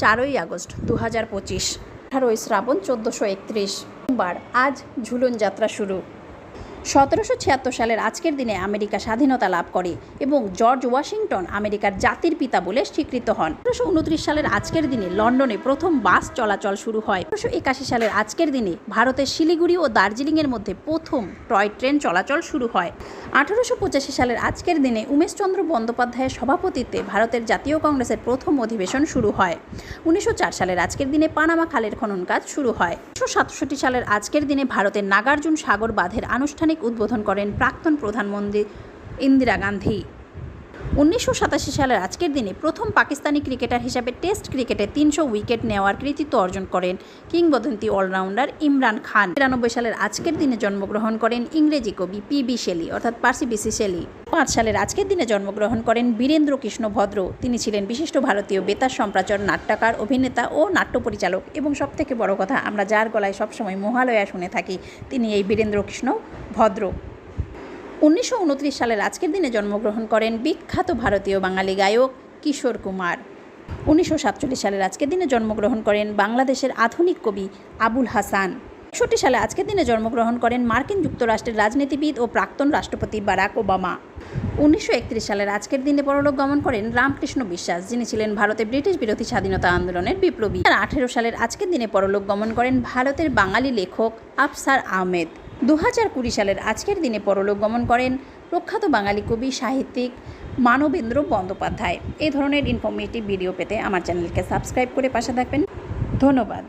চারই আগস্ট দু হাজার পঁচিশ। আঠারোই শ্রাবণ চোদ্দোশো একত্রিশ। সোমবার আজ ঝুলন যাত্রা শুরু। সতেরোশো ছিয়াত্তর সালের আজকের দিনে আমেরিকা স্বাধীনতা লাভ করে এবং জর্জ ওয়াশিংটন আমেরিকার জাতির পিতা বলে স্বীকৃত হন। আঠারোশো উনত্রিশ সালের আজকের দিনে লন্ডনে প্রথম বাস চলাচল শুরু হয়। আঠারোশো একাশি সালের আজকের দিনে ভারতের শিলিগুড়ি ও দার্জিলিংয়ের মধ্যে প্রথম টয় ট্রেন চলাচল শুরু হয়। আঠারোশো পঁচাশি সালের আজকের দিনে উমেশচন্দ্র বন্দ্যোপাধ্যায়ের সভাপতিত্বে ভারতের জাতীয় কংগ্রেসের প্রথম অধিবেশন শুরু হয়। উনিশশো চার সালের আজকের দিনে পানামা খালের খনন কাজ শুরু হয়। উনিশশো সাতষট্টি সালের আজকের দিনে ভারতের নাগার্জুন সাগর বাঁধের আনুষ্ঠানিক উদ্বোধন করেন প্রাক্তন প্রধানমন্ত্রী ইন্দিরা গান্ধী। উনিশশো সাতাশি সালের আজকের দিনে প্রথম পাকিস্তানি ক্রিকেটার হিসাবে টেস্ট ক্রিকেটে তিনশো উইকেট নেওয়ার কৃতিত্ব অর্জন করেন কিংবদন্তি অলরাউন্ডার ইমরান খান। তিরানব্বই সালের আজকের দিনে জন্মগ্রহণ করেন ইংরেজি কবি পি বি শেলি অর্থাৎ পার্সি বিসি শেলি পাঁচ সালের আজকের দিনে জন্মগ্রহণ করেন বীরেন্দ্র কৃষ্ণ ভদ্র। তিনি ছিলেন বিশিষ্ট ভারতীয় বেতার সম্প্রচার, নাট্যকার, অভিনেতা ও নাট্য পরিচালক এবং সবথেকে বড় কথা, আমরা যার গলায় সবসময় মহালয়া শুনে থাকি, তিনি এই বীরেন্দ্র কৃষ্ণ ভদ্র। উনিশশো উনত্রিশ সালের আজকের দিনে জন্মগ্রহণ করেন বিখ্যাত ভারতীয় বাঙালি গায়ক কিশোর কুমার। উনিশশো সাতচল্লিশ সালের আজকের দিনে জন্মগ্রহণ করেন বাংলাদেশের আধুনিক কবি আবুল হাসান। একষট্টি সালে আজকের দিনে জন্মগ্রহণ করেন মার্কিন যুক্তরাষ্ট্রের রাজনীতিবিদ ও প্রাক্তন রাষ্ট্রপতি বারাক ওবামা। উনিশশো একত্রিশ সালের আজকের দিনে পরলোক গমন করেন রামকৃষ্ণ বিশ্বাস, যিনি ছিলেন ভারতে ব্রিটিশ বিরোধী স্বাধীনতা আন্দোলনের বিপ্লবী। আঠেরো সালের আজকের দিনে পরলোক গমন করেন ভারতের বাঙালি লেখক আফসার আহমেদ। দু হাজার কুড়ি সালের আজকের দিনে পরলোক গমন করেন প্রখ্যাত বাঙালি কবি, সাহিত্যিক মানবেন্দ্র বন্দ্যোপাধ্যায়। এই ধরনের ইনফরমেটিভ ভিডিও পেতে আমার চ্যানেলকে সাবস্ক্রাইব করে পাশে থাকবেন। ধন্যবাদ।